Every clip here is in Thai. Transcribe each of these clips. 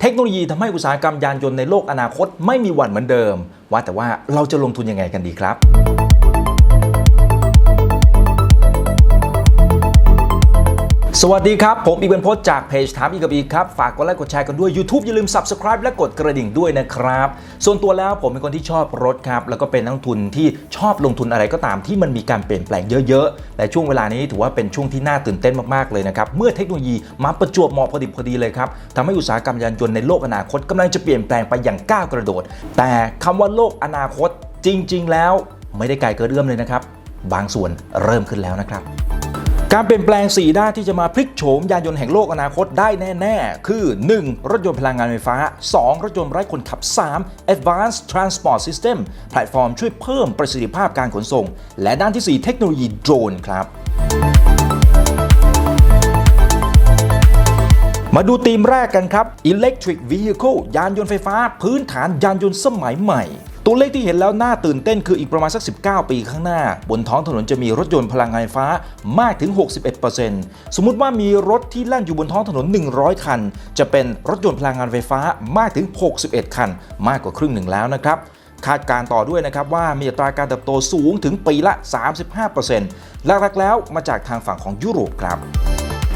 เทคโนโลยีทำให้อุตสาหกรรมยานยนต์ในโลกอนาคตไม่มีวันเหมือนเดิม ว่าแต่ว่าเราจะลงทุนยังไงกันดีครับ สวัสดีครับ ผมอีกเป็นพจน์จากเพจถามอีกกับอีกครับ ฝากกดไลค์กดแชร์กันด้วย YouTube อย่าลืม Subscribe และกดกระดิ่งด้วยนะครับ ส่วนตัวแล้วผมเป็นคนที่ชอบรถครับ แล้วก็เป็นนักทุนที่ชอบลงทุนอะไรก็ตามที่มันมีการเปลี่ยนแปลงเยอะๆ และช่วงเวลานี้ถือว่าเป็นช่วงที่น่าตื่นเต้นมากๆเลยนะครับ เมื่อเทคโนโลยีมาประจวบเหมาะพอดีพอดีเลยครับทำให้อุตสาหกรรมยานยนต์ในโลกอนาคตกำลังจะเปลี่ยนแปลงไปอย่างก้าวกระโดด แต่คำว่าโลกอนาคตจริง ๆ แล้วไม่ได้ไกลเกินเอื้อมเลยนะครับบางส่วนเริ่มขึ้นแล้วนะครับ การเปลี่ยนแปลง 4 ด้านที่จะมาพลิกโฉมยานยนต์แห่งโลกอนาคตได้แน่ ๆ คือ 1. รถยนต์พลังงานไฟฟ้า 2. รถยนต์ไร้คนขับ 3. Advanced Transport System แพลตฟอร์มช่วยเพิ่มประสิทธิภาพการขนส่ง และด้านที่ 4 เทคโนโลยีโดรนครับมาดูธีมแรกกันครับ Electric Vehicle ยานยนต์ไฟฟ้า พื้นฐานยานยนต์สมัยใหม่ ตัวเลขที่เห็นแล้วน่าตื่นเต้นคืออีกประมาณสัก 19 ปีข้างหน้า บนท้องถนนจะมีรถยนต์พลังงานไฟฟ้ามากถึง 61%สมมุติว่ามีรถที่แล่นอยู่บนท้องถนน 100 คัน จะเป็นรถยนต์พลังงานไฟฟ้ามากถึง 61 คัน มากกว่าครึ่งหนึ่งแล้วนะครับคาดการต่อด้วยนะครับว่ามีอัตราการเติบโตสูงถึงปีละ 35%หลักๆแล้วมาจากทางฝั่งของยุโรปครับ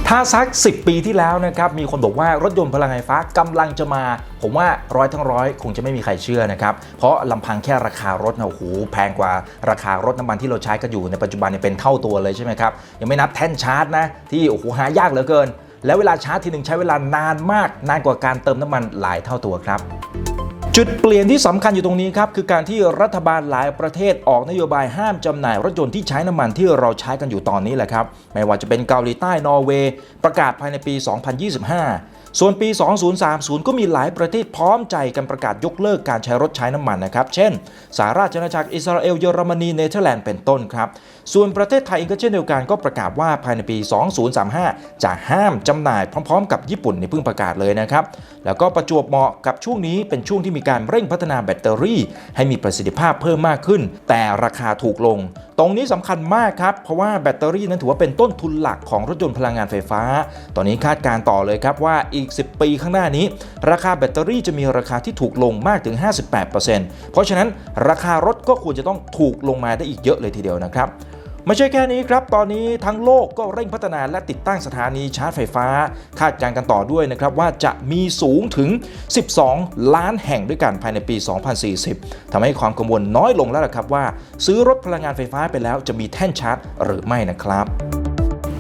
ถ้าสัก 10 ปีที่แล้วนะครับมีคนบอกว่ารถยนต์พลังงานไฟฟ้ากำลังจะมา ผมว่าร้อยทั้งร้อยคงจะไม่มีใครเชื่อนะครับเพราะลำพังแค่ราคารถนะโอ้โหแพงกว่าราคารถน้ำมันที่เราใช้กันอยู่ในปัจจุบันเนี่ยเป็นเท่าตัวเลยใช่ไหมครับยังไม่นับแท่นชาร์จนะที่โอ้โหหายากเหลือเกิน แล้วเวลาชาร์จทีหนึ่งใช้เวลานานมาก นานกว่าการเติมน้ำมันหลายเท่าตัวครับ จุดเปลี่ยนที่สำคัญอยู่ตรงนี้ครับ คือการที่รัฐบาลหลายประเทศออกนโยบายห้ามจำหน่ายรถยนต์ที่ใช้น้ำมันที่เราใช้กันอยู่ตอนนี้แหละครับ ไม่ว่าจะเป็นเกาหลีใต้นอร์เวย์ ประกาศภายในปี 2025 ส่วนปี 2030 ก็มีหลายประเทศพร้อมใจกันประกาศยกเลิกการใช้รถใช้น้ำมันนะครับ เช่น สหราชอาณาจักรอิสราเอลเยอรมนีเนเธอร์แลนด์เป็นต้นครับ ส่วนประเทศไทยเองก็เช่นเดียวกันก็ประกาศว่าภายในปี 2035 จะห้ามจำหน่ายพร้อมๆ กับญี่ปุ่นในเพิ่งประกาศเลยนะครับ แล้วก็ประจวบเหมาะกับช่วงนี้เป็นช่วงที่มีการเร่งพัฒนาแบตเตอรี่ ให้มีประสิทธิภาพเพิ่มมากขึ้น แต่ราคาถูกลง ตรงนี้สำคัญมากครับ เพราะว่าแบตเตอรี่นั้นถือว่าเป็นต้นทุนหลักของรถยนต์พลังงานไฟฟ้า ตอนนี้คาดการณ์ต่อเลยครับว่าอีก 10 ปีข้างหน้านี้ ราคาแบตเตอรี่จะมีราคาที่ถูกลงมากถึง 58%เพราะฉะนั้นราคารถก็ควรจะต้องถูกลงมาได้อีกเยอะเลยทีเดียวนะครับ ไม่ใช่แค่นี้ครับ ตอนนี้ทั้งโลกก็เร่งพัฒนาและติดตั้งสถานีชาร์จไฟฟ้า คาดการณ์กันต่อด้วยนะครับว่าจะมีสูงถึง 12 ล้านแห่งด้วยกันภายในปี 2040ทำให้ความกังวลน้อยลงแล้วล่ะครับว่า ซื้อรถพลังงานไฟฟ้าไปแล้วจะมีแท่นชาร์จหรือไม่นะครับ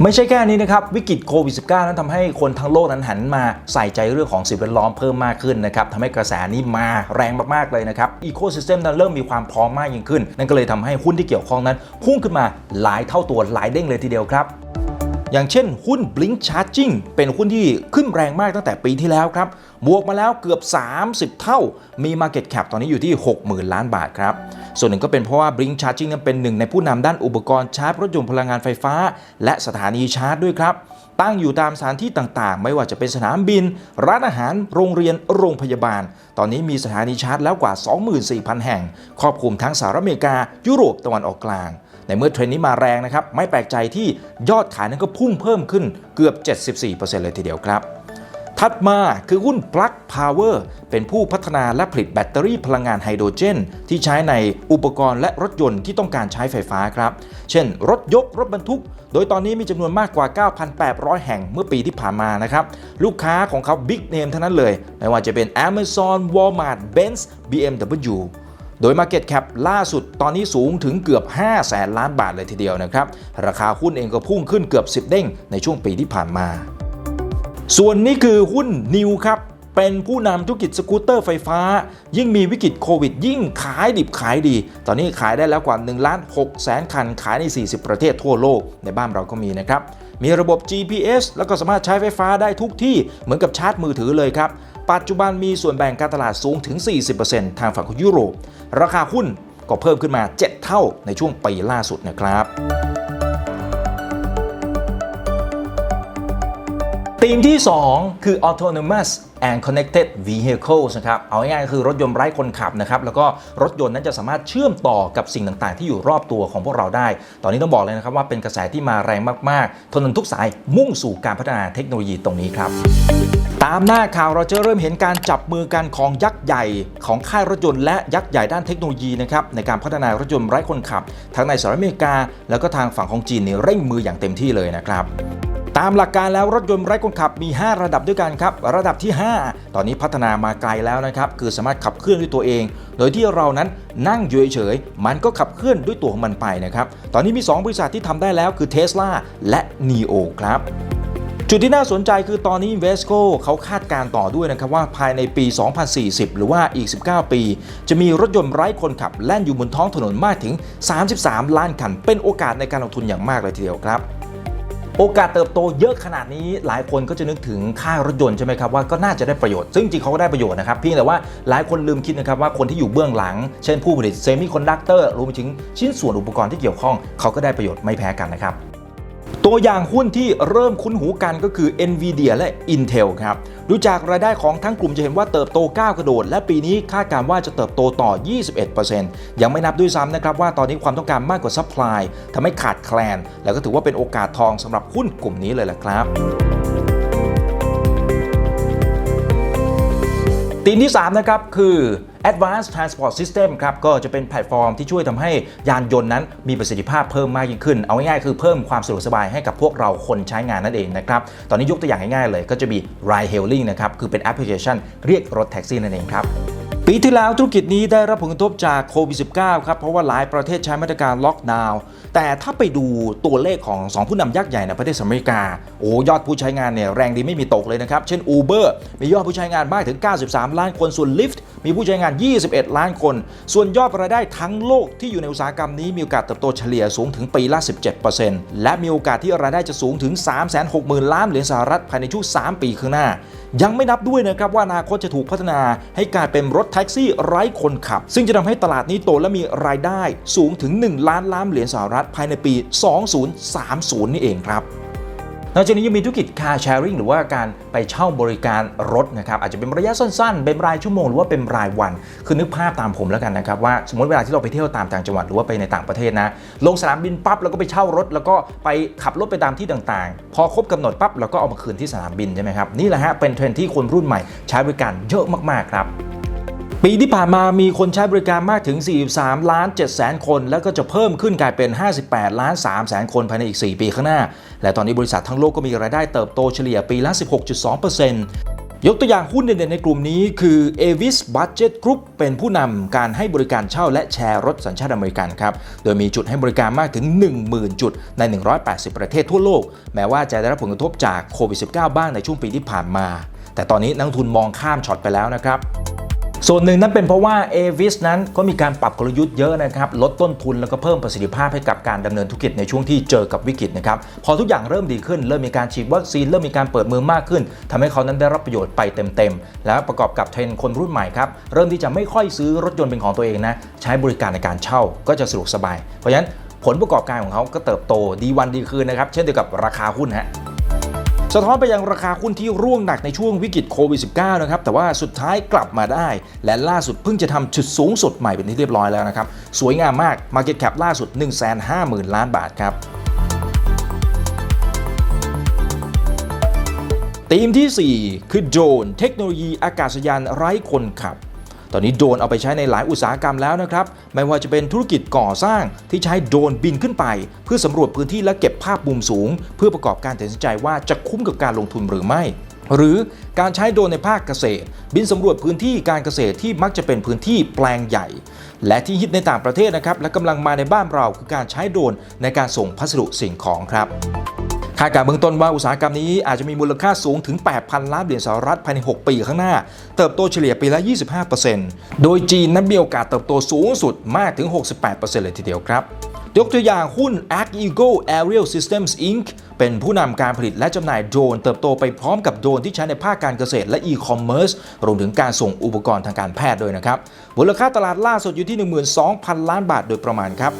ไม่ใช่แค่นี้นะครับ วิกฤตโควิด -19 นั้นทำให้คนทั้งโลกนั้นหันมาใส่ใจเรื่องของสิ่งแวดล้อมเพิ่มมากขึ้นนะครับทำให้กระแสนี้มาแรงมากๆเลยนะครับอีโคซิสเต็มนั้นเริ่มมีความพร้อมมากยิ่งขึ้น นั่นก็เลยทำให้หุ้นที่เกี่ยวข้องนั้นพุ่งขึ้นมาหลายเท่าตัวหลายเด้งเลยทีเดียวครับ อย่างเช่นหุ้น Blink Charging เป็นหุ้นที่ขึ้นแรงมากตั้งแต่ปีที่แล้วครับ บวกมาแล้วเกือบ 30 เท่า มี Market Cap ตอนนี้อยู่ที่ 60,000 ล้านบาทครับ ส่วนหนึ่งก็เป็นเพราะว่า Blink Charging นั้นเป็นหนึ่งในผู้นำด้านอุปกรณ์ชาร์จรถยนต์พลังงานไฟฟ้า และสถานีชาร์จด้วยครับ ตั้งอยู่ตามสถานที่ต่างๆ ไม่ว่าจะเป็นสนามบิน ร้านอาหาร โรงเรียน โรงพยาบาล ตอนนี้มีสถานีชาร์จแล้วกว่า 24,000 แห่ง ครอบคลุมทั้งสหรัฐอเมริกา ยุโรป ตะวันออกกลาง ในเมื่อเทรนด์นี้มาแรงนะครับ ไม่แปลกใจที่ยอดขายนั้นก็พุ่งเพิ่มขึ้นเกือบ 74%เลยทีเดียวครับ ถัดมาคือหุ้น Plug Power เป็นผู้พัฒนาและผลิตแบตเตอรี่พลังงานไฮโดรเจน ที่ใช้ในอุปกรณ์และรถยนต์ที่ต้องการใช้ไฟฟ้าครับ เช่น รถยกรถบรรทุก โดยตอนนี้มีจำนวนมากกว่า 9,800 แห่งเมื่อปีที่ผ่านมานะครับลูกค้าของเขาบิ๊กเนมทั้งนั้นเลยไม่ว่าจะเป็น Amazon Walmart Benz BMW โดย Market Cap ล่าสุดตอนนี้สูงถึงเกือบ 5 แสนล้านบาทเลยทีเดียวนะครับ ราคาหุ้นเองก็พุ่งขึ้นเกือบ 10 เด้งในช่วงปีที่ผ่านมา ส่วนนี้คือหุ้นนิวครับเป็นผู้นำธุรกิจสกูตเตอร์ไฟฟ้า ยิ่งมีวิกฤตโควิด ยิ่งขายดิบขายดี ตอนนี้ขายได้แล้วกว่า1ล้าน6แสนคัน ขายใน 40 ประเทศทั่วโลก ในบ้านเราก็มีนะครับ มีระบบ GPS แล้วก็สามารถใช้ไฟฟ้าได้ทุกที่เหมือนกับชาร์จมือถือเลยครับ ปัจจุบันมีส่วนแบ่งการตลาดสูงถึง 40%ทางฝั่งของยุโรป ราคาหุ้นก็เพิ่มขึ้นมา 7 เท่าในช่วงปีล่าสุดนะครับ ธีมที่ 2 คือ autonomous and connected vehicles นะครับ เอาง่ายๆคือรถยนต์ไร้คนขับนะครับ แล้วก็รถยนต์นั้นจะสามารถเชื่อมต่อกับสิ่งต่างๆ ที่อยู่รอบตัวของพวกเราได้ ตอนนี้ต้องบอกเลยนะครับว่าเป็นกระแสที่มาแรงมากๆ ถนนทุกสายมุ่งสู่การพัฒนาเทคโนโลยีตรงนี้ครับ ตามหน้าข่าวเราจะเริ่มเห็นการจับมือกันของยักษ์ใหญ่ ของค่ายรถยนต์และยักษ์ใหญ่ด้านเทคโนโลยีนะครับในการพัฒนารถยนต์ไร้คนขับ ทั้งในสหรัฐอเมริกา แล้วก็ทางฝั่งของจีนเนี่ยเร่งมืออย่างเต็มที่เลยนะครับ ตามหลักการแล้วรถยนต์ไร้คนขับมี 5 ระดับด้วยกันครับ ระดับที่ 5 ตอนนี้พัฒนามาไกลแล้วนะครับ คือสามารถขับเคลื่อนด้วยตัวเอง โดยที่เรานั้นนั่งอยู่เฉยๆมันก็ขับเคลื่อนด้วยตัวของมันไปนะครับตอนนี้มี 2 บริษัทที่ทำได้แล้วคือ Tesla และ NIO ครับจุดที่น่าสนใจคือตอนนี้ Vesco เขาคาดการณ์ต่อด้วยนะครับว่าภายในปี 2040 หรือว่าอีก 19 ปี จะมีรถยนต์ไร้คนขับแล่นอยู่บนท้องถนนมากถึง 33 ล้านคัน เป็นโอกาสในการลงทุนอย่างมากเลยทีเดียวครับ โอกาสเติบโตเยอะขนาดนี้หลายคนก็จะนึกถึงค่ายรถยนต์ใช่ไหมครับว่าก็น่าจะได้ประโยชน์ ซึ่งจริงเขาก็ได้ประโยชน์นะครับเพียงแต่ว่าหลายคนลืมคิดนะครับว่าคนที่อยู่เบื้องหลัง เช่นผู้ผลิตเซมิคอนดักเตอร์รวมไปถึงชิ้นส่วนอุปกรณ์ที่เกี่ยวข้องเขาก็ได้ประโยชน์ไม่แพ้กันนะครับ ตัวอย่างหุ้นที่เริ่มคุ้นหูกันก็คือ NVIDIA และ Intel ครับดูจากรายได้ของทั้งกลุ่มจะเห็นว่าเติบโตก้าวกระโดด และปีนี้คาดการว่าจะเติบโตต่อ 21%ยังไม่นับด้วยซ้ำนะครับว่าตอนนี้ความต้องการมากกว่าซัพพลายทำให้ขาดแคลน แล้วก็ถือว่าเป็นโอกาสทองสำหรับหุ้นกลุ่มนี้เลยแหละครับ ตีมที่ 3 นะครับ คือ Advanced Transport System ครับ ก็จะเป็นแพลตฟอร์มที่ช่วยทำให้ยานยนต์นั้นมีประสิทธิภาพเพิ่มมากยิ่งขึ้น เอาง่ายๆคือเพิ่มความสะดวกสบายให้กับพวกเราคนใช้งานนั่นเองนะครับ ตอนนี้ยกตัวอย่างง่ายๆเลยก็จะมี Ride Hailing นะครับ คือเป็นแอปพลิเคชันเรียกรถแท็กซี่นั่นเองครับ ปีที่แล้วธุรกิจนี้ได้รับผลกระทบจากโควิด -19 ครับเพราะว่าหลายประเทศใช้มาตรการล็อกดาวน์แต่ถ้าไปดูตัวเลขของ 2 ผู้นำยักษ์ใหญ่ในประเทศอเมริกา โอ้ยอดผู้ใช้งานเนี่ยแรงดีไม่มีตกเลยนะครับ เช่น Uber มียอดผู้ใช้งานมากถึง 93 ล้านคนส่วน Lyft มีผู้ใช้งาน 21 ล้านคน ส่วนยอดรายได้ทั้งโลกที่อยู่ในอุตสาหกรรมนี้มีโอกาสเติบโตเฉลี่ยสูงถึงปีละ 17%และมีโอกาสที่รายได้จะสูงถึง 360,000 ล้านเหรียญสหรัฐภายในช่วง 3 ปีข้างหน้า ยังไม่นับด้วยนะครับว่าอนาคตจะถูกพัฒนาให้กลายเป็นรถแท็กซี่ไร้คนขับ ซึ่งจะทำให้ตลาดนี้โตและมีรายได้สูงถึง 1 ล้านล้านเหรียญสหรัฐภายในปี 2030 นี่เองครับ นอกจากนี้ยังมีธุรกิจ car sharing หรือว่าการไปเช่าบริการรถนะครับอาจจะเป็นระยะสั้นๆ เป็นรายชั่วโมงหรือว่าเป็นรายวัน คือนึกภาพตามผมแล้วกันนะครับว่าสมมติเวลาที่เราไปเที่ยวตามต่างจังหวัดหรือว่าไปในต่างประเทศนะลงสนามบินปั๊บแล้วก็ไปเช่ารถ แล้วก็ไปขับรถไปตามที่ต่างๆ พอครบกำหนดปั๊บเราก็เอามาคืนที่สนามบินใช่ไหมครับนี่แหละฮะเป็นเทรนด์ที่คนรุ่นใหม่ใช้บริการเยอะมากๆครับ ปีที่ผ่านมามีคนใช้บริการมากถึง 43 ล้าน7แสนคน แล้วก็จะเพิ่มขึ้นกลายเป็น 58 ล้าน3แสนคนภายในอีก 4 ปีข้างหน้า และตอนนี้บริษัททั้งโลกก็มีรายได้เติบโตเฉลี่ยปีละ 16.2%ยกตัวอย่างหุ้นเด่นๆในกลุ่มนี้คือ Avis Budget Group เป็นผู้นำการให้บริการเช่าและแชร์รถสัญชาติอเมริกันครับ โดยมีจุดให้บริการมากถึง 10,000 จุดใน 180 ประเทศทั่วโลก แม้ว่าจะได้รับผลกระทบจากโควิด -19 บ้างในช่วงปีที่ผ่านมา แต่ตอนนี้นักทุนมองข้ามช็อตไปแล้วนะครับ ส่วนหนึ่งนั้นเป็นเพราะว่า Avis นั้นก็มีการปรับกลยุทธ์เยอะนะครับ ลดต้นทุนแล้วก็เพิ่มประสิทธิภาพให้กับการดำเนินธุรกิจในช่วงที่เจอกับวิกฤตนะครับ พอทุกอย่างเริ่มดีขึ้น เริ่มมีการฉีดวัคซีน เริ่มมีการเปิดเมืองมากขึ้นทำให้เขานั้นได้รับประโยชน์ไปเต็มๆ แล้วประกอบกับเทรนด์คนรุ่นใหม่ครับ เริ่มที่จะไม่ค่อยซื้อรถยนต์เป็นของตัวเองนะ ใช้บริการในการเช่าก็จะสะดวกสบาย เพราะฉะนั้นผลประกอบการของเขาก็เติบโตดีวันดีคืนนะครับ เช่นเดียวกับราคาหุ้นฮะ สะท้อนไปยังราคาหุ้นที่ร่วงหนักในช่วงวิกฤตโควิด -19 นะครับ แต่ว่าสุดท้ายกลับมาได้ และล่าสุดเพิ่งจะทำจุดสูงสุดใหม่เป็นที่เรียบร้อยแล้วนะครับ สวยงามมาก Market Cap ล่าสุด 150,000 ล้านบาทครับธีมที่ 4 คือโดรนเทคโนโลยีอากาศยานไร้คนขับ ตอนนี้โดรนเอาไปใช้ในหลายอุตสาหกรรมแล้วนะครับ ไม่ว่าจะเป็นธุรกิจก่อสร้างที่ใช้โดรนบินขึ้นไป เพื่อสำรวจพื้นที่และเก็บภาพมุมสูง เพื่อประกอบการตัดสินใจว่าจะคุ้มกับการลงทุนหรือไม่ หรือการใช้โดรนในภาคเกษตร บินสำรวจพื้นที่การเกษตรที่มักจะเป็นพื้นที่แปลงใหญ่ และที่ฮิตในต่างประเทศนะครับและกำลังมาในบ้านเราคือการใช้โดรนในการส่งพัสดุสิ่งของครับาดการเบื้องต้นว่าอุตสาหกรรมนี้อาจจะมีมูลค่าสูงถึง 8,000 ล้านเหรียญสหรัฐภายใน 6 ปีข้างหน้า เติบโตเฉลี่ยปีละ 25%โดยจีนนั้นมีโอกาสเติบโตสูงสุดมากถึง 68%เลยทีเดียวครับยกตัวอย่างหุ้น Arc Eagle Aerial Systems Inc. เป็นผู้นำการผลิตและจำหน่ายโดรนเติบโตไปพร้อมกับโดรนที่ใช้ในภาคการเกษตรและ e-commerce รวมถึงการส่งอุปกรณ์ทางการแพทย์ด้วยนะครับมูลค่าตลาดล่าสุดอยู่ที่ 12,000 ล้านบาทโดยประมาณครับ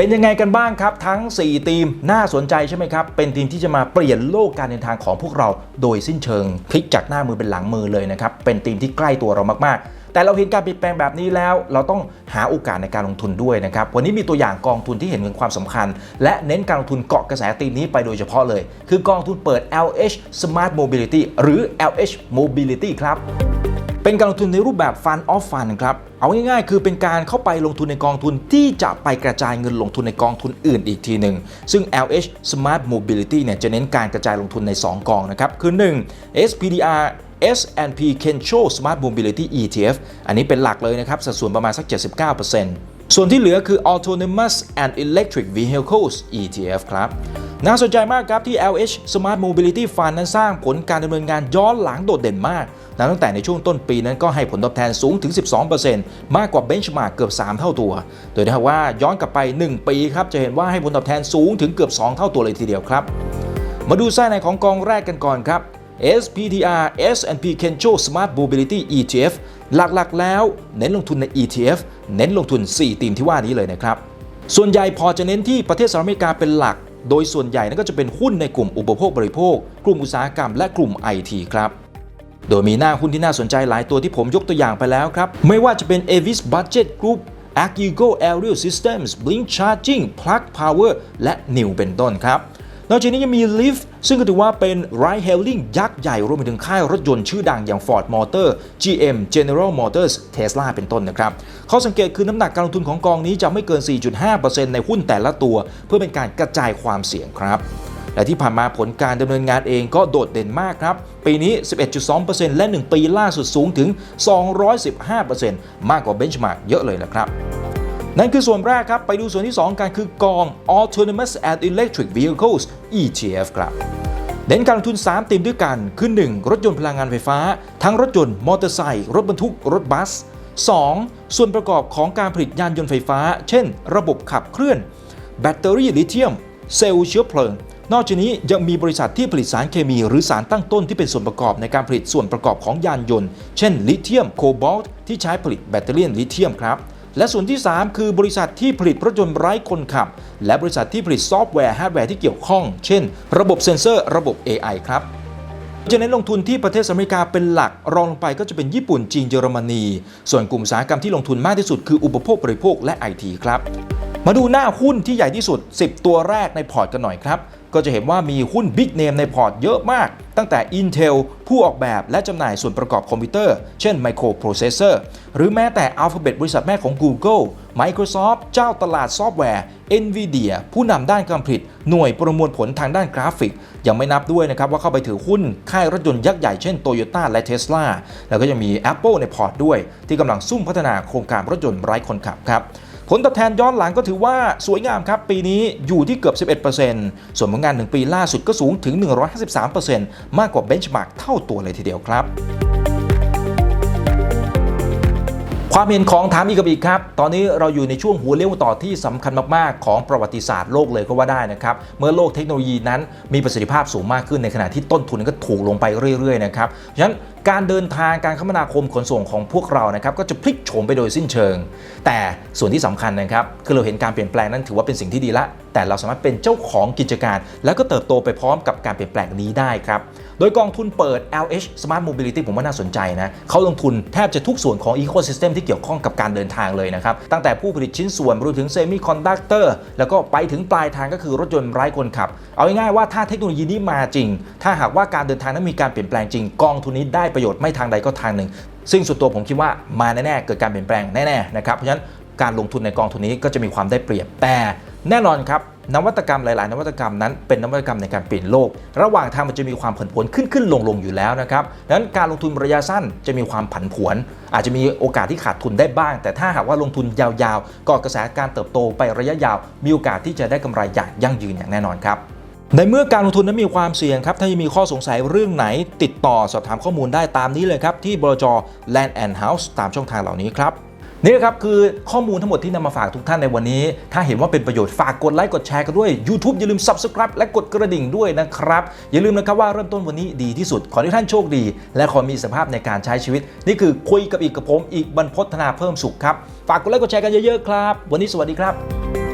เป็นยังไงกันบ้างครับ ทั้ง 4 ทีมน่าสนใจใช่ไหมครับ เป็นทีมที่จะมาเปลี่ยนโลกการเดินทางของพวกเราโดยสิ้นเชิงพลิกจากหน้ามือเป็นหลังมือเลยนะครับ เป็นทีมที่ใกล้ตัวเรามากๆ แต่เราเห็นการเปลี่ยนแปลงแบบนี้แล้ว เราต้องหาโอกาสในการลงทุนด้วยนะครับ วันนี้มีตัวอย่างกองทุนที่เห็นถึงความสำคัญ และเน้นการลงทุนเกาะกระแสทีมนี้ไปโดยเฉพาะเลย คือกองทุนเปิด LH Smart Mobility หรือ LH Mobility ครับ เป็นการลงทุนในรูปแบบ Fund of Fund ครับ เอาง่ายๆ คือเป็นการเข้าไปลงทุนในกองทุนที่จะไปกระจายเงินลงทุนในกองทุนอื่นอีกทีหนึ่ง ซึ่ง LH Smart Mobility เนี่ยจะเน้นการกระจายลงทุนใน 2 กองนะครับ คือ 1 SPDR S&P Kensho Smart Mobility ETF อันนี้เป็นหลักเลยนะครับ สัดส่วนประมาณสัก 79%ส่วนที่เหลือคือ Autonomous and Electric Vehicles ETF ครับน่าสนใจมากครับที่ LH Smart Mobility Fund นั้นสร้างผลการดำเนินงานย้อนหลังโดดเด่นมาก นับตั้งแต่ในช่วงต้นปีนั้นก็ให้ผลตอบแทนสูงถึง 12%มากกว่าเบนช์มาร์กเกือบ 3 เท่าตัว โดยถ้าว่าย้อนกลับไป 1 ปีครับจะเห็นว่าให้ผลตอบแทนสูงถึงเกือบ 2 เท่าตัวเลยทีเดียวครับ มาดูไส้ในของกองแรกกันก่อนครับ SPDR S&P Kensho Smart Mobility ETF หลักๆ แล้วเน้นลงทุนใน ETF เน้นลงทุน 4 ทีมที่ว่านี้เลยนะครับ ส่วนใหญ่พอจะเน้นที่ประเทศสหรัฐอเมริกาเป็นหลัก โดยส่วนใหญ่นั้นก็จะเป็นหุ้นในกลุ่มอุปโภคบริโภค กลุ่มอุตสาหกรรมและกลุ่ม IT ครับ โดยมีหน้าหุ้นที่น่าสนใจหลายตัวที่ผมยกตัวอย่างไปแล้วครับ ไม่ว่าจะเป็น Avis Budget Group Agigo Aerial Systems Blink Charging Plug Power และ New เป็นต้นครับนอกจากนี้ยังมี Lyft ซึ่งก็ถือว่าเป็น Ride Hailing ยักษ์ใหญ่รวมไปถึงค่ายรถยนต์ชื่อดังอย่าง Ford Motor GM General Motors Tesla เป็นต้นนะครับข้อสังเกตคือน้ำหนักการลงทุนของกองนี้จะไม่เกิน 4.5%ในหุ้นแต่ละตัว เพื่อเป็นการกระจายความเสี่ยงครับ และที่ผ่านมาผลการดำเนินงานเองก็โดดเด่นมากครับ ปีนี้ 11.2%และ 1 ปีล่าสุดสูงถึง 215%มากกว่าเบนช์มาร์กเยอะเลยแหละครับนั่นคือส่วนแรกครับ ไปดูส่วนที่ 2 กันคือกอง Autonomous and Electric Vehicles ETF ครับเน้นการลงทุน3ทีมด้วยกัน คือ 1. รถยนต์พลังงานไฟฟ้า ทั้งรถยนต์มอเตอร์ไซค์รถบรรทุก รถบัส 2. ส่วนประกอบของการผลิตยานยนต์ไฟฟ้า เช่น ระบบขับเคลื่อน แบตเตอรี่ลิเธียม เซลล์เชื้อเพลิง นอกจากนี้ยังมีบริษัทที่ผลิตสารเคมี หรือสารตั้งต้นที่เป็นส่วนประกอบในการผลิตส่วนประกอบของยานยนต์ เช่น ลิเธียมโคบอลต์ที่ใช้ผลิตแบตเตอรี่ลิเธียมครับ และส่วนที่ 3 คือบริษัทที่ผลิตรถยนต์ไร้คนขับ และบริษัทที่ผลิตซอฟต์แวร์ฮาร์ดแวร์ที่เกี่ยวข้อง เช่น ระบบเซ็นเซอร์ ระบบ AI ครับจะเน้นลงทุนที่ประเทศอเมริกาเป็นหลักรองลงไปก็จะเป็นญี่ปุ่นจีนเยอรมนี ส่วนกลุ่มอุตสาหกรรมที่ลงทุนมากที่สุดคืออุปโภคบริโภคและ IT ครับ มาดูหน้าหุ้นที่ใหญ่ที่สุด 10 ตัวแรกในพอร์ตกันหน่อยครับ ก็จะเห็นว่ามีหุ้นบิ๊กเนมในพอร์ตเยอะมาก ตั้งแต่ Intel ผู้ออกแบบและจำหน่ายส่วนประกอบคอมพิวเตอร์ เช่น Microprocessor หรือแม้แต่ Alphabet บริษัทแม่ของ Google Microsoft เจ้าตลาดซอฟต์แวร์ Nvidia ผู้นำด้านการผลิต หน่วยประมวลผลทางด้านกราฟิก ยังไม่นับด้วยนะครับว่าเข้าไปถือหุ้นค่ายรถยนต์ยักษ์ใหญ่เช่น Toyota และ Tesla แล้วก็ยังมี Apple ในพอร์ตด้วย ที่กำลังซุ่มพัฒนาโครงการรถยนต์ไร้คนขับครับ ผลตอบแทนย้อนหลังก็ถือว่าสวยงามครับ ปีนี้อยู่ที่เกือบ 11%ส่วนผลงาน 1 ปีล่าสุดก็สูงถึง 153%มากกว่าเบนช์มาร์กเท่าตัวเลยทีเดียวครับ ความเห็นของถามอีกบีครับ ตอนนี้เราอยู่ในช่วงหัวเลี้ยวต่อที่สำคัญมากๆ ของประวัติศาสตร์โลกเลยก็ว่าได้นะครับ เมื่อโลกเทคโนโลยีนั้นมีประสิทธิภาพสูงมากขึ้นในขณะที่ต้นทุนก็ถูกลงไปเรื่อยๆนะครับฉะนั้นการเดินทางการคมนาคมขนส่งของพวกเรานะครับก็จะพลิกโฉมไปโดยสิ้นเชิง แต่ส่วนที่สำคัญนะครับคือเราเห็นการเปลี่ยนแปลงนั้นถือว่าเป็นสิ่งที่ดีละ แต่เราสามารถเป็นเจ้าของกิจการ แล้วก็เติบโตไปพร้อมกับการเปลี่ยนแปลงนี้ได้ครับ โดยกองทุนเปิด LH Smart Mobility ผมว่าน่าสนใจนะเขาลงทุนแทบจะทุกส่วนของ Ecosystem ที่เกี่ยวข้องกับการเดินทางเลยนะครับ ตั้งแต่ผู้ผลิตชิ้นส่วนรวมถึงเซมิคอนดักเตอร์แล้วก็ไปถึงปลายทางก็คือรถยนต์ไร้คนขับ เอาง่ายๆว่าถ้าเทคโนโลยีนี้มาจริง ถ้าหากว่าการเดินทางนั้นมีการเปลี่ยนแปลงจริง กองทุนนี้ได้ประโยชน์ไม่ทางใดก็ทางหนึ่ง ซึ่งส่วนตัวผมคิดว่ามาแน่ๆเกิดการเปลี่ยนแปลงแน่ๆนะครับเพราะฉะนั้นการลงทุนในกองทุนนี้ก็จะมีความได้เปรียบแต่แน่นอนครับ นวัตกรรมหลาย ๆ นวัตกรรมนั้นเป็นนวัตกรรมในการเปลี่ยนโลก ระหว่างทางมันจะมีความผันผวนขึ้นขึ้นลงลงอยู่แล้วนะครับดังนั้นการลงทุนระยะสั้นจะมีความผันผวน อาจจะมีโอกาสที่ขาดทุนได้บ้าง แต่ถ้าหากว่าลงทุนยาวๆกาะกระแสการเติบโตไประยะยาว มีโอกาสที่จะได้กำไรอย่างยั่งยืนอย่างแน่นอนครับในเมื่อการลงทุนนั้นมีความเสี่ยงครับ ถ้ายังมีข้อสงสัยเรื่องไหน ติดต่อสอบถามข้อมูลได้ตามนี้เลยครับ ที่บลจ Land and House ตามช่องทางเหล่านี้ครับ นี่ครับคือข้อมูลทั้งหมดที่นำมาฝากทุกท่านในวันนี้ ถ้าเห็นว่าเป็นประโยชน์ฝากกดไลค์กดแชร์กันด้วย YouTube อย่าลืม Subscribe และกดกระดิ่งด้วยนะครับ อย่าลืมนะครับว่าเริ่มต้นวันนี้ดีที่สุด ขอให้ท่านโชคดี และขอมีสภาพในการใช้ชีวิต นี่คือคุยกับอีกกับผมอีกบรรพฒนาเพิ่มสุขครับ ฝากกดไลค์กดแชร์กันเยอะๆครับ วันนี้สวัสดีครับ